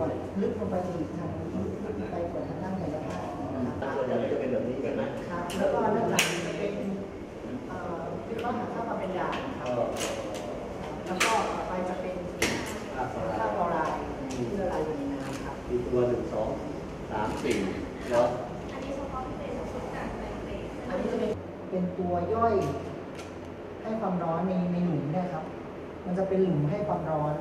ตัวลึกลงไปถึงทางไปกว่าทางด้านกายภาพนะครับส่วนใหญ่จะเป็นแบบนี้เห็นไหมครับแล้วก็ด้านหลังจะเป็นเอ่อวิเคราะห์หาค่าความเป็นยาคเอรับอแล้วก็ต่อไปจะเป็นค่าฟลอไรด์ที่ละลายอยู่ในน้ำครับมีตัวหนึ่งสองสามสี่แล้วอันนี้เฉพาะพิเศษของชุดจากแบงค์เบสอันนี้จะเป็นเป็นตัวย่อยให้ความร้อนในในหลุมเนะครับ มันจะเป็นหลุมให้ความร้อน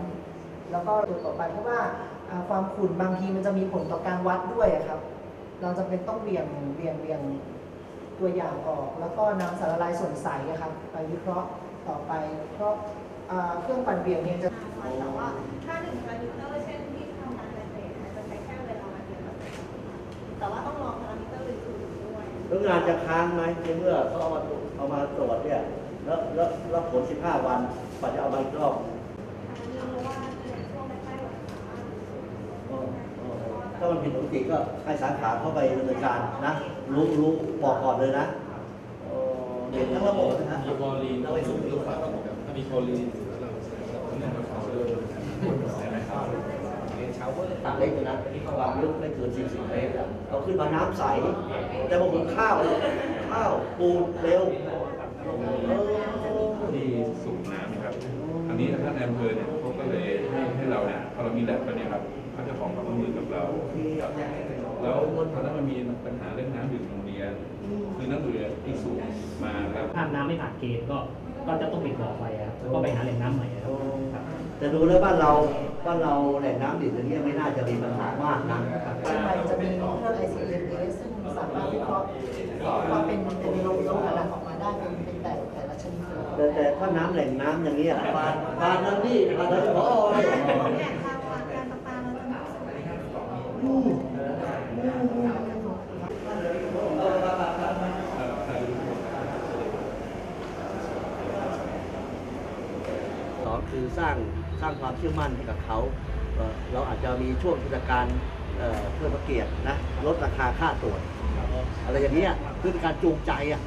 แล้วก็ตัวต่อไปเพราะว่าอ่า ความขุ่นบางทีมันจะมีผลต่อการวัดด้วยครับ เราจะเป็นต้องเบี่ยงเบี่ยงเบี่ยงตัวอย่างออก แล้วก็นำสารละลายส่วนใสอะครับไปวิเคราะห์ต่อไป เพราะเครื่องปั่นเบี่ยงเนี่ยจะแต่ว่าถ้าหนึ่งพารามิเตอร์เช่นที่ทำงานเบสอาจะใช้แค่เวลาเดียวแต่ว่าต้องลองพารามิเตอร์อื่นๆด้วยแล้วงานจะค้างไหมในเมื่อเขาเอามาตรวจเอามาตรวจเนี่ยแล้วแล้วแล้วผล 15 วันกว่าจะเอามาอีกรอบ อันนี้รู้ว่าในช่วงใกล้ๆวันสามารถ เออเออถ้า มันผิดปกติก็ให้สาขาเข้าไปดำเนินการนะ รู้รู้บอกก่อนเลยนะเออเห็นทั้งระบบนะฮะมีคลอรีนเราไปสุ่มดูก่อนถ้ามีคลอรีนเราเนี่ยมันเขาเลยใช่ไหมครับเป็นชาวเวอร์ตัดเล็กเลยนะความลึกไม่เกิน 40 เมตรอะเอาขึ้นมาน้ำใส แต่บางคนข้าว ข้าวปูนเร็วเออที่สูบน้ำนะครับ อันนี้ท่านนายอำเภอเนี่ยเขาก็เลยให้ให้เราเนี่ยพอเรามีแลบกันเนี่ยครับ เขาจะขอความร่วมมือกับเราครับแล้วตอนนั้นมันมีปัญหาเรื่องน้ำดื่มโรงเรียน คือน้ำดื่มที่สูบมาครับถ้าน้ำไม่ผ่านเกณฑ์ก็ก็จะต้องปิดบ่อไปครับก็ไปหาแหล่งน้ำใหม่ครับครับแต่ดูแล้วบ้านเราบ้านเราแหล่งน้ำดื่มอย่างเงี้ยไม่น่าจะมีปัญหามากนะต่อไปจะมีเครื่อง ICMS ซึ่งสามารถวิเคราะห์ความเป็นเป็นโลโลอะไรออกมาได้เป็นเป็นแต่แต่ละชนิดเลยแต่แต่ถ้าน้ำแหล่งน้ำอย่างเงี้ยผ่านผ่านนั่นนี่ผ่านนั่นพอเลย เนี่ยทางการประปาเราจะมีส่วน สอง คือสร้างสร้างความเชื่อมั่นให้กับเขาเเราอาจจะมีช่วงเทศกาลเอ่อเพื่อประเกียรตินะลดราคาค่าตรวจอะไรอย่างเงี้ยเพื่อเป็นการจูงใจอะ